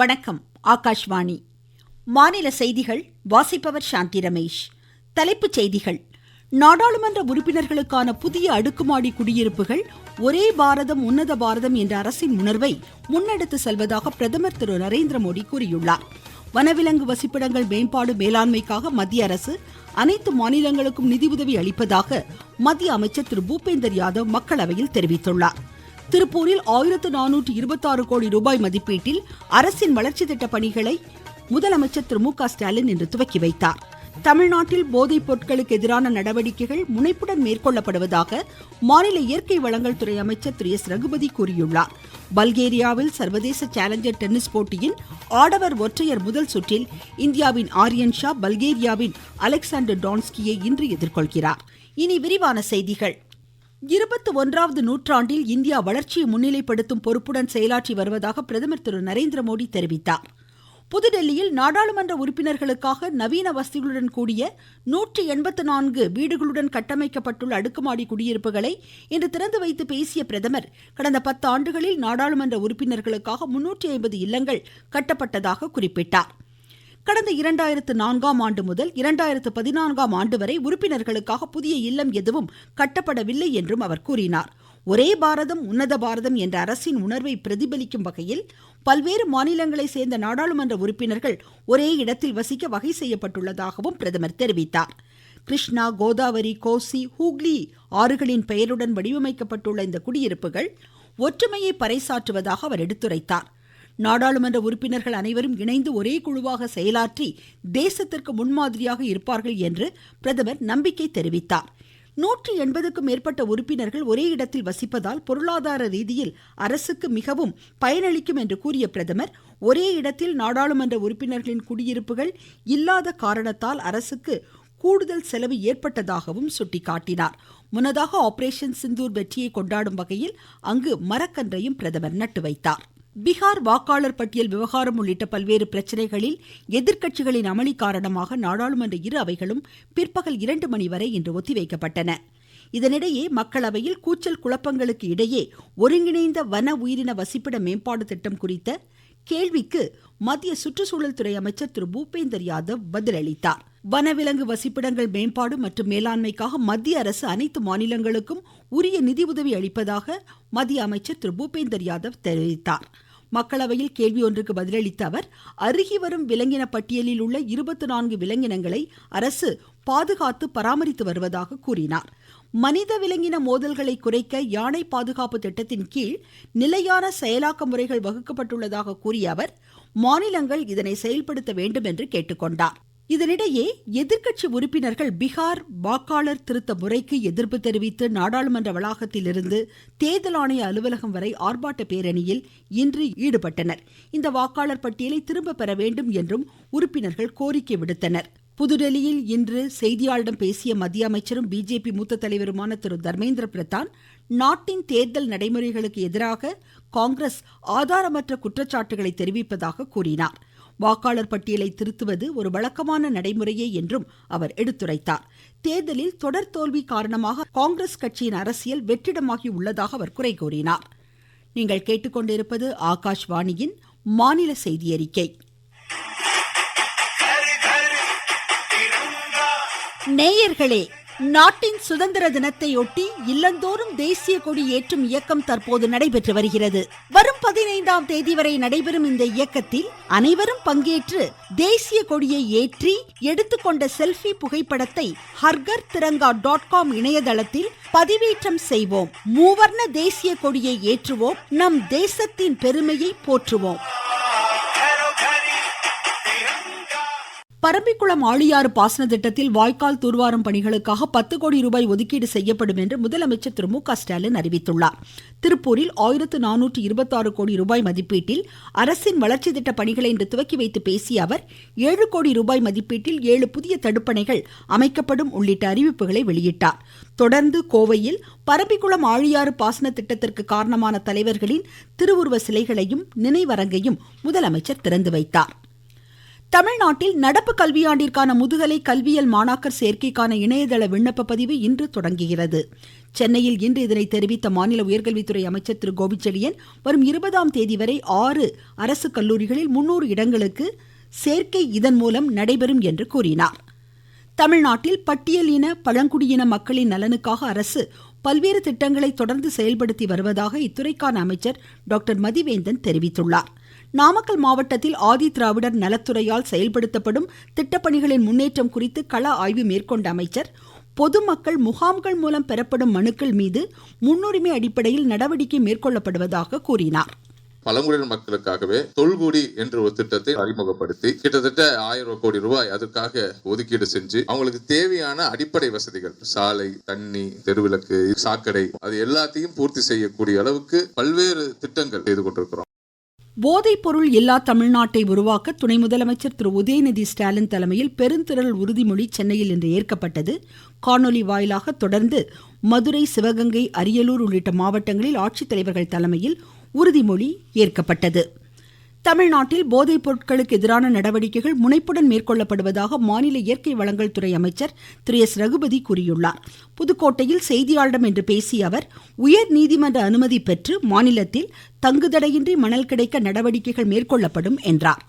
வணக்கம் ஆகாஷ்வாணி. மாநில செய்திகள் வாசிப்பவர் சாந்தி ரமேஷ். தலைப்புச் செய்திகள். நாடாளுமன்ற உறுப்பினர்களுக்கான புதிய அடுக்குமாடி குடியிருப்புகள் ஒரே பாரதம் உன்னத பாரதம் என்ற அரசின் உணர்வை முன்னெடுத்து செல்வதாக பிரதமர் திரு நரேந்திர மோடி கூறியுள்ளார். வனவிலங்கு வசிப்பிடங்கள் மேம்பாடு மேலாண்மைக்காக மத்திய அரசு அனைத்து மாநிலங்களுக்கும் நிதியுதவி அளிப்பதாக மத்திய அமைச்சர் திரு பூபேந்தர் யாதவ் மக்களவையில் தெரிவித்துள்ளார். திருப்பூரில் ஆயிரத்து நானூற்று இருபத்தாறு கோடி ரூபாய் மதிப்பீட்டில் அரசின் வளர்ச்சி திட்ட பணிகளை முதலமைச்சர் திரு மு க ஸ்டாலின் இன்று துவக்கி வைத்தார். தமிழ்நாட்டில் போதைப் பொருட்களுக்கு எதிரான நடவடிக்கைகள் முனைப்புடன் மேற்கொள்ளப்படுவதாக மாநில இயற்கை வளங்கள் துறை அமைச்சர் திரு எஸ். ரகுபதி கூறியுள்ளார். பல்கேரியாவில் சர்வதேச சேலஞ்சர் டென்னிஸ் போட்டியின் ஆடவர் ஒற்றையர் முதல் சுற்றில் இந்தியாவின் ஆரியன் ஷா பல்கேரியாவின் அலெக்சாண்டர் டான்ஸ்கியை இன்று எதிர்கொள்கிறார். இனி விரிவான செய்திகள். இருபத்தி ஒன்றாவது நூற்றாண்டில் இந்தியா வளர்ச்சியை முன்னிலைப்படுத்தும் பொறுப்புடன் செயலாற்றி வருவதாக பிரதமர் திரு நரேந்திர மோடி தெரிவித்தார். புதுடெல்லியில் நாடாளுமன்ற உறுப்பினர்களுக்காக நவீன வசதிகளுடன் கூடிய நூற்றி எண்பத்து நான்கு வீடுகளுடன் கட்டமைக்கப்பட்டுள்ள அடுக்குமாடி குடியிருப்புகளை இன்று திறந்து வைத்து பேசிய பிரதமர் கடந்த பத்து ஆண்டுகளில் நாடாளுமன்ற உறுப்பினர்களுக்காக முன்னூற்றி ஐம்பது இல்லங்கள் கட்டப்பட்டதாக குறிப்பிட்டார். கடந்த இரண்டாயிரத்து நான்காம் ஆண்டு முதல் இரண்டாயிரத்து பதினான்காம் ஆண்டு வரை உறுப்பினர்களுக்காக புதிய இல்லம் எதுவும் கட்டப்படவில்லை என்றும் அவர் கூறினார். ஒரே பாரதம் உன்னத பாரதம் என்ற அரசின் உணர்வை பிரதிபலிக்கும் வகையில் பல்வேறு மாநிலங்களை சேர்ந்த நாடாளுமன்ற உறுப்பினர்கள் ஒரே இடத்தில் வசிக்க வகை செய்யப்பட்டுள்ளதாகவும் பிரதமர் தெரிவித்தார். கிருஷ்ணா கோதாவரி கோசி ஹூக்ளி ஆறுகளின் பெயருடன் வடிவமைக்கப்பட்டுள்ள இந்த குடியிருப்புகள் ஒற்றுமையை பறைசாற்றுவதாக அவர் எடுத்துரைத்தார். நாடாளுமன்ற உறுப்பினர்கள் அனைவரும் இணைந்து ஒரே குழுவாக செயலாற்றி தேசத்திற்கு முன்மாதிரியாக இருப்பார்கள் என்று பிரதமர் நம்பிக்கை தெரிவித்தார். நூற்றி எண்பதுக்கும் மேற்பட்ட உறுப்பினர்கள் ஒரே இடத்தில் வசிப்பதால் பொருளாதார ரீதியில் அரசுக்கு மிகவும் பயனளிக்கும் என்று கூறிய பிரதமர் ஒரே இடத்தில் நாடாளுமன்ற உறுப்பினர்களின் குடியிருப்புகள் இல்லாத காரணத்தால் அரசுக்கு கூடுதல் செலவு ஏற்பட்டதாகவும் சுட்டிக்காட்டினார். முன்னதாக ஆபரேஷன் சிந்தூர் வெற்றியை கொண்டாடும் வகையில் அங்கு மரக்கன்றையும் பிரதமர் நட்டு வைத்தார். பீகார் வாக்காளர் பட்டியல் விவகாரம் உள்ளிட்ட பல்வேறு பிரச்சனைகளில் எதிர்க்கட்சிகளின் அமளி காரணமாக நாடாளுமன்ற இரு அவைகளும் பிற்பகல் இரண்டு மணி வரை இன்று ஒத்திவைக்கப்பட்டன. இதனிடையே மக்களவையில் கூச்சல் குழப்பங்களுக்கு இடையே ஒருங்கிணைந்த வன உயிரின வசிப்பிட மேம்பாடு திட்டம் குறித்த கேள்விக்கு மத்திய சுற்றுச்சூழல் துறை அமைச்சர் திரு பூபேந்தர் யாதவ் பதிலளித்தார். வனவிலங்கு வசிப்பிடங்கள் மேம்பாடு மற்றும் மேலாண்மைக்காக மத்திய அரசு அனைத்து மாநிலங்களுக்கும் உரிய நிதியுதவி அளிப்பதாக மத்திய அமைச்சர் திரு பூபேந்தர் யாதவ் தெரிவித்தார். மக்களவையில் கேள்வி ஒன்றுக்கு பதிலளித்த அவர் அருகி வரும் விலங்கின பட்டியலில் உள்ள இருபத்தி நான்கு விலங்கினங்களை அரசு பாதுகாத்து பராமரித்து வருவதாக கூறினார். மனித விலங்கின மோதல்களை குறைக்க யானை பாதுகாப்பு திட்டத்தின் கீழ் நிலையான செயலாக்க முறைகள் வகுக்கப்பட்டுள்ளதாக கூறிய அவர் மாநிலங்கள் இதனை செயல்படுத்த வேண்டும் என்று கேட்டுக்கொண்டார். இதனிடையே எதிர்க்கட்சி உறுப்பினர்கள் பீகார் வாக்காளர் திருத்த முறைக்கு எதிர்ப்பு தெரிவித்து நாடாளுமன்ற வளாகத்திலிருந்து தேர்தல் ஆணைய அலுவலகம் வரை ஆர்ப்பாட்ட பேரணியில் இன்று ஈடுபட்டனர். இந்த வாக்காளர் பட்டியலை திரும்ப பெற வேண்டும் என்றும் உறுப்பினர்கள் கோரிக்கை விடுத்தனர். புதுடெல்லியில் இன்று செய்தியாளர்களிடம் பேசிய மத்திய அமைச்சரும் பிஜேபி மூத்த தலைவருமான திரு தர்மேந்திர பிரதான் நாட்டின் தேர்தல் நடைமுறைகளுக்கு எதிராக காங்கிரஸ் ஆதாரமற்ற குற்றச்சாட்டுகளை தெரிவிப்பதாக கூறினார். வாக்காளர் பட்டியலை திருத்துவது ஒரு வழக்கமான நடைமுறையே என்றும் அவர் எடுத்துரைத்தார். தேர்தலில் தொடர் தோல்வி காரணமாக காங்கிரஸ் கட்சியின் அரசியல் வெற்றிடமாகி உள்ளதாக அவர் குறை கூறினார். நீங்கள் கேட்டுக்கொண்டிருப்பது ஆகாஷ்வாணியின் மாநில செய்தி அறிக்கை. நேயர்களே நாட்டின் சுதந்திர தினத்தையொட்டி இல்லந்தோறும் தேசிய கொடி ஏற்றும் இயக்கம் தற்போது நடைபெற்று வருகிறது. வரும் பதினைந்தாம் தேதி வரை நடைபெறும் இந்த இயக்கத்தில் அனைவரும் பங்கேற்று தேசிய கொடியை ஏற்றி எடுத்துக்கொண்ட செல்ஃபி புகைப்படத்தை ஹர்கர் திரங்கா டாட் காம் இணையதளத்தில் பதிவேற்றம் செய்வோம். மூவர்ண தேசிய கொடியை ஏற்றுவோம். நம் தேசத்தின் பெருமையை போற்றுவோம். பரம்பிக்குளம் ஆழியாறு பாசன திட்டத்தில் வாய்க்கால் தூர்வாரும் பணிகளுக்காக பத்து கோடி ரூபாய் ஒதுக்கீடு செய்யப்படும் என்று முதலமைச்சர் திரு மு க ஸ்டாலின் அறிவித்துள்ளார். திருப்பூரில் ஆயிரத்து நானூற்று இருபத்தாறு கோடி ரூபாய் மதிப்பீட்டில் அரசின் வளர்ச்சி திட்ட பணிகளை இன்று துவக்கி வைத்து பேசிய அவர் ஏழு கோடி ரூபாய் மதிப்பீட்டில் ஏழு புதிய தடுப்பணைகள் அமைக்கப்படும் உள்ளிட்ட அறிவிப்புகளை வெளியிட்டார். தொடர்ந்து கோவையில் பரம்பிக்குளம் ஆழியாறு பாசன திட்டத்திற்கு காரணமான தலைவர்களின் திருவுருவ சிலைகளையும் நினைவரங்கையும் முதலமைச்சர் திறந்து வைத்தார். தமிழ்நாட்டில் நடப்பு கல்வியாண்டிற்கான முதுகலை கல்வியல் மாணாக்கர் சேர்க்கைக்கான இணையதள விண்ணப்ப பதிவு இன்று தொடங்குகிறது. சென்னையில் இன்று இதனை தெரிவித்த மாநில உயர்கல்வித்துறை அமைச்சர் திரு கோபிச்செழியன் வரும் இருபதாம் தேதி வரை ஆறு அரசு கல்லூரிகளில் முன்னூறு இடங்களுக்கு சேர்க்கை இதன் மூலம் நடைபெறும் என்று கூறினார். தமிழ்நாட்டில் பட்டியல் இன பழங்குடியின மக்களின் நலனுக்காக அரசு பல்வேறு திட்டங்களை தொடர்ந்து செயல்படுத்தி வருவதாக இத்துறைக்கான அமைச்சர் டாக்டர் மதிவேந்தன் தெரிவித்துள்ளார். நாமக்கல் மாவட்டத்தில் ஆதி திராவிடர் நலத்துறையால் செயல்படுத்தப்படும் திட்டப்பணிகளின் முன்னேற்றம் குறித்து கள ஆய்வு மேற்கொண்ட அமைச்சர் பொதுமக்கள் முகாம்கள் மூலம் பெறப்படும் மனுக்கள் மீது முன்னுரிமை அடிப்படையில் நடவடிக்கை மேற்கொள்ளப்படுவதாக கூறினார். பழங்குடியினர் மக்களுக்காகவே தொல்குடி என்ற ஒரு திட்டத்தை அறிமுகப்படுத்தி கிட்டத்தட்ட ஆயிரம் கோடி ரூபாய் அதற்காக ஒதுக்கீடு செஞ்சு அவங்களுக்கு தேவையான அடிப்படை வசதிகள் சாலை தண்ணி தெருவிளக்கு சாக்கடை அது எல்லாத்தையும் பூர்த்தி செய்யக்கூடிய அளவுக்கு பல்வேறு திட்டங்கள் செய்து கொண்டிருக்கிறோம். போதைப்பொருள் இல்லா தமிழ்நாட்டை உருவாக்க துணை முதலமைச்சர் திரு உதயநிதி ஸ்டாலின் தலைமையில் பெருந்திரள் உறுதிமொழி சென்னையில் இன்று ஏற்கப்பட்டது. காணொலி வாயிலாக தொடர்ந்து மதுரை சிவகங்கை அரியலூர் உள்ளிட்ட மாவட்டங்களில் ஆட்சித்தலைவர்கள் தலைமையில் உறுதிமொழி ஏற்கப்பட்டது. தமிழ்நாட்டில் போதைப் பொருட்களுக்கு எதிரான நடவடிக்கைகள் முனைப்புடன் மேற்கொள்ளப்படுவதாக மாநில இயற்கை வளங்கள் துறை அமைச்சர் திரு எஸ். ரகுபதி கூறியுள்ளார். புதுக்கோட்டையில் செய்தியாளர்களிடம் இன்று பேசிய அவர் உயர் நீதிமன்ற அனுமதி பெற்று மாநிலத்தில் தங்குதடையின்றி மணல் கிடைக்க நடவடிக்கைகள் மேற்கொள்ளப்படும் என்றார்.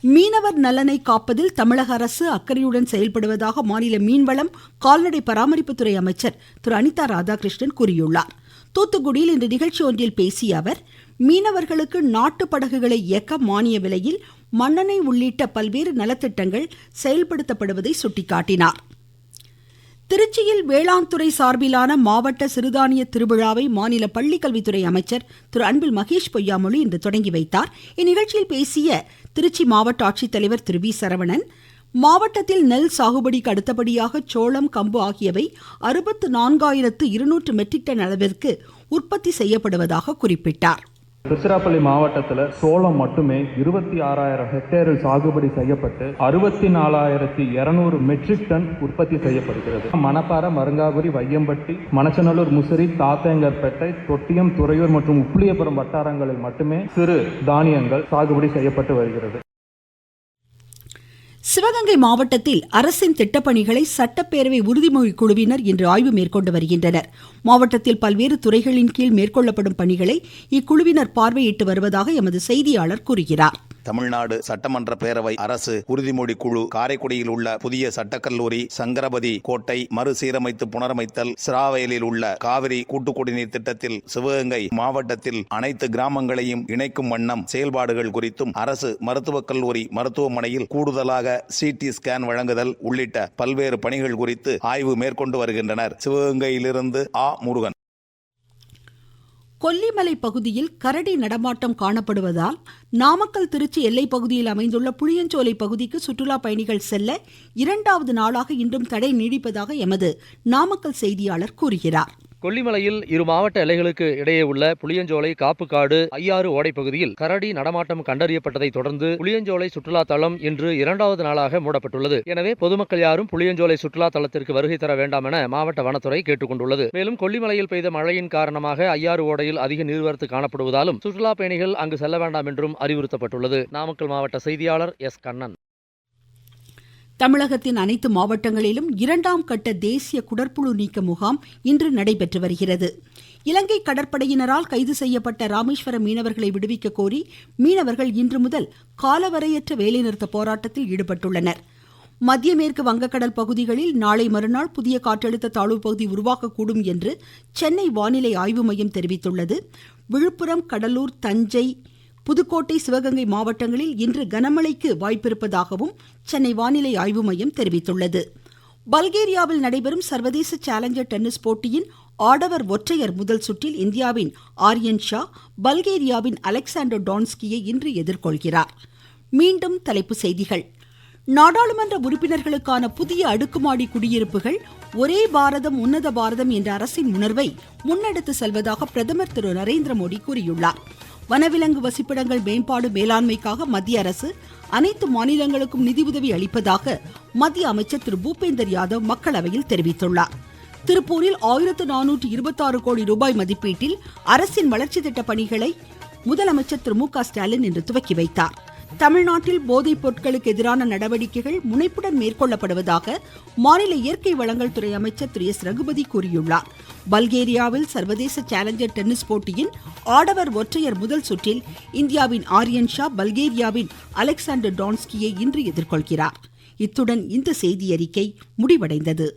மீனவர் நலனை காப்பதில் தமிழக அரசு அக்கறையுடன் செயல்படுவதாக மாநில மீன்வளம் கால்நடை பராமரிப்புத்துறை அமைச்சர் திரு அனிதா ராதாகிருஷ்ணன் கூறியுள்ளார். தூத்துக்குடியில் இன்று நிகழ்ச்சி ஒன்றில் பேசிய அவர் மீனவர்களுக்கு நாட்டு படகுகளை இயக்க மானிய விலையில் மண்ணெண்ணெய் உள்ளிட்ட பல்வேறு நலத்திட்டங்கள் செயல்படுத்தப்படுவதை சுட்டிக்காட்டினார். திருச்சியில் வேளாண் துறை சார்பிலான மாவட்ட சிறுதானிய திருவிழாவை மாநில பள்ளிக்கல்வித்துறை அமைச்சர் திரு அன்பில் மகேஷ் பொய்யாமொழி இன்று தொடங்கி வைத்தார். இந்நிகழ்ச்சியில் பேசிய திருச்சி மாவட்ட ஆட்சித்தலைவர் திரு வி சரவணன் மாவட்டத்தில் நெல் சாகுபடிக்கு அடுத்தபடியாக சோளம் கம்பு ஆகியவை அறுபத்து நான்காயிரத்து இருநூற்று மெட்ரிக் டன் அளவிற்கு உற்பத்தி செய்யப்படுவதாக குறிப்பிட்டார். திருச்சிராப்பள்ளி மாவட்டத்தில் சோளம் மட்டுமே இருபத்தி ஆறாயிரம் ஹெக்டேரில் சாகுபடி செய்யப்பட்டு அறுபத்தி நாலாயிரத்தி இருநூறு மெட்ரிக் டன் உற்பத்தி செய்யப்படுகிறது. மணப்பாறை மருங்காபுரி வையம்பட்டி மணச்சநல்லூர் முசிறி தாத்தேங்கர்பேட்டை தொட்டியம் துறையூர் மற்றும் உப்புளியபுரம் வட்டாரங்களில் மட்டுமே சிறு தானியங்கள் சாகுபடி செய்யப்பட்டு வருகிறது. சிவகங்கை மாவட்டத்தில் அரசின் திட்டப்பணிகளை சட்டப்பேரவை உறுதிமொழி குழுவினர் இன்று ஆய்வு மேற்கொண்டு வருகின்றனர். மாவட்டத்தில் பல்வேறு துறைகளின் கீழ் மேற்கொள்ளப்படும் பணிகளை இக்குழுவினர் பார்வையிட்டு வருவதாக எமது செய்தியாளர் கூறுகிறார். தமிழ்நாடு சட்டமன்ற பேரவை அரசு உறுதிமொழி குழு காரைக்குடியில் உள்ள புதிய சட்டக்கல்லூரி சங்கரபதி கோட்டை மறுசீரமைத்து புனரமைத்தல் சிராவயலில் உள்ள காவிரி கூட்டுக்குடிநீர் திட்டத்தில் சிவகங்கை மாவட்டத்தில் அனைத்து கிராமங்களையும் இணைக்கும் வண்ணம் செயல்பாடுகள் குறித்தும் அரசு மருத்துவக் கல்லூரி மருத்துவமனையில் கூடுதலாக சிடி ஸ்கேன் வழங்குதல் உள்ளிட்ட பல்வேறு பணிகள் குறித்து ஆய்வு மேற்கொண்டு வருகின்றனர். சிவகங்கையிலிருந்து ஆ முருகன். கொல்லிமலை பகுதியில் கரடி நடமாட்டம் காணப்படுவதால் நாமக்கல் திருச்சி எல்லை பகுதியில் அமைந்துள்ள புளியஞ்சோலை பகுதிக்கு சுற்றுலா பயணிகள் செல்ல இரண்டாவது நாளாக இன்றும் தடை நீடிப்பதாக எமது நாமக்கல் செய்தியாளர் கூறுகிறார். கொல்லிமலையில் இரு மாவட்ட எல்லைகளுக்கு இடையே உள்ள புளியஞ்சோலை காப்புக்காடு ஐயாறு ஓடை பகுதியில் கரடி நடமாட்டம் கண்டறியப்பட்டதை தொடர்ந்து புளியஞ்சோலை சுற்றுலா தளம் இன்று இரண்டாவது நாளாக மூடப்பட்டுள்ளது. எனவே பொதுமக்கள் யாரும் புளியஞ்சோலை சுற்றுலா தளத்திற்கு வருகை தர வேண்டாம் என மாவட்ட வனத்துறை கேட்டுக்கொண்டுள்ளது. மேலும் கொல்லிமலையில் பெய்த மழையின் காரணமாக ஐயாறு ஓடையில் அதிக நீர்வரத்து காணப்படுவதாலும் சுற்றுலா பயணிகள் அங்கு செல்ல வேண்டாம் என்றும் அறிவுறுத்தப்பட்டுள்ளது. நாமக்கல் மாவட்ட செய்தியாளர் எஸ். கண்ணன். தமிழகத்தின் அனைத்து மாவட்டங்களிலும் இரண்டாம் கட்ட தேசிய குடற்புழு நீக்க முகாம் இன்று நடைபெற்று வருகிறது. இலங்கை கடற்படையினரால் கைது செய்யப்பட்ட ராமேஸ்வரம் மீனவர்களை விடுவிக்க கோரி மீனவர்கள் இன்று முதல் காலவரையற்ற வேலைநிறுத்த போராட்டத்தில் ஈடுபட்டுள்ளனர். மத்திய மேற்கு வங்கக்கடல் பகுதிகளில் நாளை மறுநாள் புதிய காற்றழுத்த தாழ்வு பகுதி உருவாக்கக்கூடும் என்று சென்னை வானிலை ஆய்வு மையம் தெரிவித்துள்ளது. விழுப்புரம் கடலூர் தஞ்சை புதுக்கோட்டை சிவகங்கை மாவட்டங்களில் இன்று கனமழைக்கு வாய்ப்பிருப்பதாகவும் சென்னை வானிலை ஆய்வு மையம் தெரிவித்துள்ளது. பல்கேரியாவில் நடைபெறும் சர்வதேச சேலஞ்சர் டென்னிஸ் போட்டியின் ஆடவர் ஒற்றையர் முதல் சுற்றில் இந்தியாவின் ஆரியன் ஷா பல்கேரியாவின் அலெக்சாண்டர் டான்ஸ்கியை இன்று எதிர்கொள்கிறார். மீண்டும் தலைப்புச் செய்திகள். நாடாளுமன்ற உறுப்பினர்களுக்கான புதிய அடுக்குமாடி குடியிருப்புகள் ஒரே பாரதம் உன்னத பாரதம் என்ற அரசின் உணர்வை முன்னெடுத்து செல்வதாக பிரதமர் திரு நரேந்திர மோடி கூறியுள்ளார். வனவிலங்கு வசிப்பிடங்கள் மேம்பாடு மேலாண்மைக்காக மத்திய அரசு அனைத்து மாநிலங்களுக்கும் நிதியுதவி அளிப்பதாக மத்திய அமைச்சர் திரு பூபேந்தர் யாதவ் மக்களவையில் தெரிவித்துள்ளார். திருப்பூரில் ஆயிரத்து நானூற்று இருபத்தாறு கோடி ரூபாய் மதிப்பீட்டில் அரசின் வளர்ச்சி திட்ட பணிகளை முதலமைச்சர் திரு மு க ஸ்டாலின் இன்று துவக்கி வைத்தார். தமிழ்நாட்டில் போதைப் பொருட்களுக்கு எதிரான நடவடிக்கைகள் முனைப்புடன் மேற்கொள்ளப்படுவதாக மாநில இயற்கை வளங்கள் துறை அமைச்சர் திரு எஸ் ரகுபதி கூறியுள்ளார். பல்கேரியாவில் சர்வதேச சேலஞ்சர் டென்னிஸ் போட்டியின் ஆடவர் ஒற்றையர் முதல் சுற்றில் இந்தியாவின் ஆரியன் ஷா பல்கேரியாவின் அலெக்சாண்டர் டான்ஸ்கியை இன்று எதிர்கொள்கிறார். இத்துடன் இந்த செய்தியறிக்கை முடிவடைந்தது.